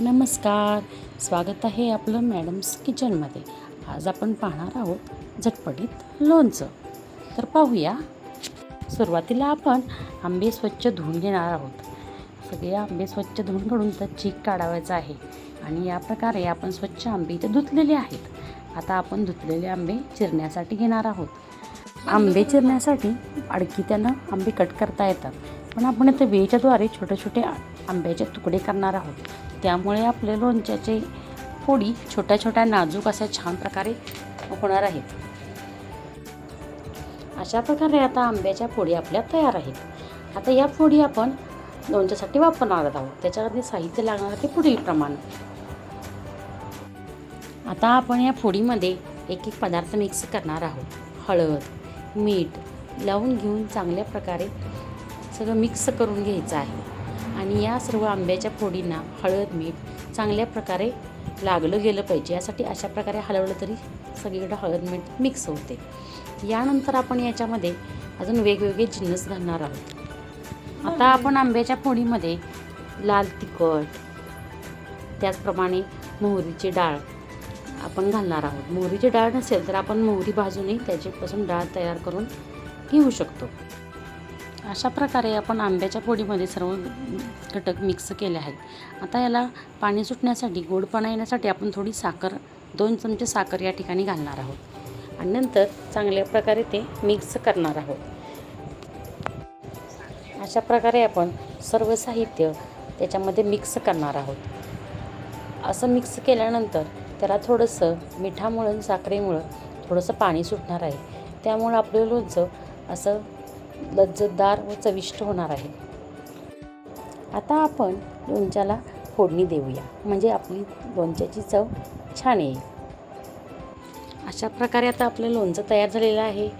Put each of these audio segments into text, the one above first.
नमस्कार. स्वागत आहे आपलं मॅडम्स किचनमध्ये. आज आपण पाहणार आहोत झटपटीत लोणचं. तर पाहूया. सुरुवातीला आपण आंबे स्वच्छ धुवून घेणार आहोत. सगळे आंबे स्वच्छ धुवून काढून तर चीक काढावायचा आहे आणि या प्रकारे आपण स्वच्छ आंबे इथे धुतलेले आहेत. आता आपण धुतलेले आंबे चिरण्यासाठी घेणार आहोत. आंबे चिरण्यासाठी अडकी त्यानं आंबे कट करता येतात. पण आपण इथे वेजद्वारे छोटे छोटे आंब्याचे तुकडे करणार आहोत. त्यामुळे आपले लोणच्याचे फोडी छोट्या छोट्या नाजूक अशा छान प्रकारे होणार आहेत. अशा प्रकारे आता आंब्याच्या फोडी आपल्या तयार आहेत. आता या फोडी आपण लोणच्यासाठी वापरणार आहोत. त्याच्यामध्ये साहित्य लागणार ते पुढीलप्रमाणे आता आपण या फोडीमध्ये एक एक पदार्थ मिक्स करणार आहोत. हळद मीठ लावून घेऊन चांगल्या प्रकारे सगळं मिक्स करून घ्यायचं आहे. आणि या सर्व आंब्याच्या फोडींना हळद मीठ चांगल्या प्रकारे लागलं गेलं पाहिजे. यासाठी अशा प्रकारे हलवलं तरी सगळीकडे हळद मीठ मिक्स होते. यानंतर आपण याच्यामध्ये अजून वेगवेगळे जिन्नस घालणार आहोत. आता आपण आंब्याच्या फोडीमध्ये लाल तिखट त्याचप्रमाणे मोहरीची डाळ आपण घालणार आहोत. मोहरीची डाळ नसेल तर आपण मोहरी भाजूनही त्याच्यापासून डाळ तयार करून घेऊ शकतो. अशा प्रकारे आपण आंब्याच्या पोळीमध्ये सर्व घटक मिक्स केले आहेत. आता याला पाणी सुटण्यासाठी गोडपणा येण्यासाठी आपण थोडी साखर दोन चमचे साखर या ठिकाणी घालणार आहोत. आणि नंतर चांगल्या प्रकारे ते मिक्स करणार आहोत. अशा प्रकारे आपण सर्व साहित्य त्याच्यामध्ये मिक्स करणार आहोत. असं मिक्स केल्यानंतर त्याला थोडंसं मिठामुळं साखरेमुळं थोडंसं पाणी सुटणार आहे. त्यामुळं आपलं लोणचं असं लज्जतदार व चविष्ट होणार आहे. आता आपण लोणच्याला फोडणी देऊया. म्हणजे आपली लोणच्याची चव छान येईल. अशा प्रकारे आता आपलं लोणचं तयार झालेलं आहे.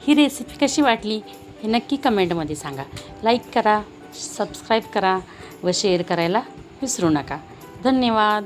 ही रेसिपी कशी वाटली हे नक्की कमेंटमध्ये सांगा. लाईक करा सबस्क्राईब करा व शेअर करायला विसरू नका. धन्यवाद.